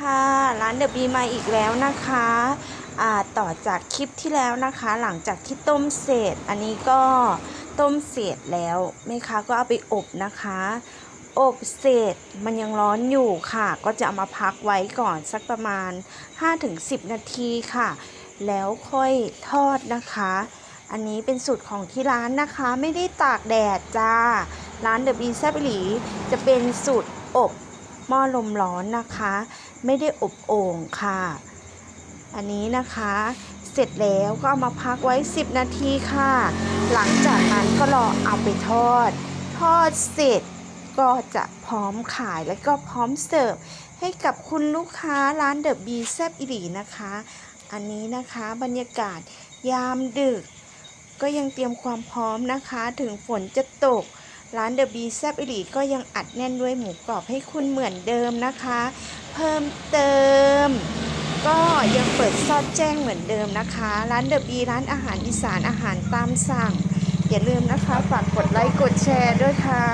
ค่ะร้านเดอะบีมาอีกแล้วนะคะอ่าต่อจากคลิปที่แล้วนะคะ หลังจากที่ต้มเสร็จ อันนี้ก็ต้มเสร็จแล้วแม่ค้าก็เอาไปอบนะคะ อบเสร็จมันยังร้อนอยู่ค่ะ ก็จะเอามาพักไว้ก่อนสักประมาณ 5-10 นาทีค่ะ แล้วค่อยทอดนะคะ อันนี้เป็นสูตรของที่ร้านนะคะ ไม่ได้ตากแดดจ้า ร้านเดอะบีแซบหลีจะเป็นสูตรอบ หม้อลมร้อนนะคะ ไม่ได้อบโอ่งค่ะ อันนี้นะคะ เสร็จแล้วก็เอามาพักไว้ 10 นาทีค่ะ หลังจากนั้นก็รอเอาไปทอด ทอดเสร็จก็จะพร้อมขายและก็พร้อมเสิร์ฟให้กับคุณลูกค้าร้านเดอะบีแซบอิลีนะคะ อันนี้นะคะบรรยากาศยามดึก ก็ยังเตรียมความพร้อมนะคะ ถึงฝนจะตก ร้านเดอะบีแซบอิลีก็ยังอัดแน่นด้วยหมูกรอบให้คุณเหมือนเดิมนะคะ เพิ่มเติม ก็ยังเปิดซอดแจ้งเหมือนเดิมนะคะ ร้านเดอะบีร้านอาหารอีสานอาหารตามสั่ง อย่าลืมนะคะฝากกดไลค์กดแชร์ด้วยค่ะ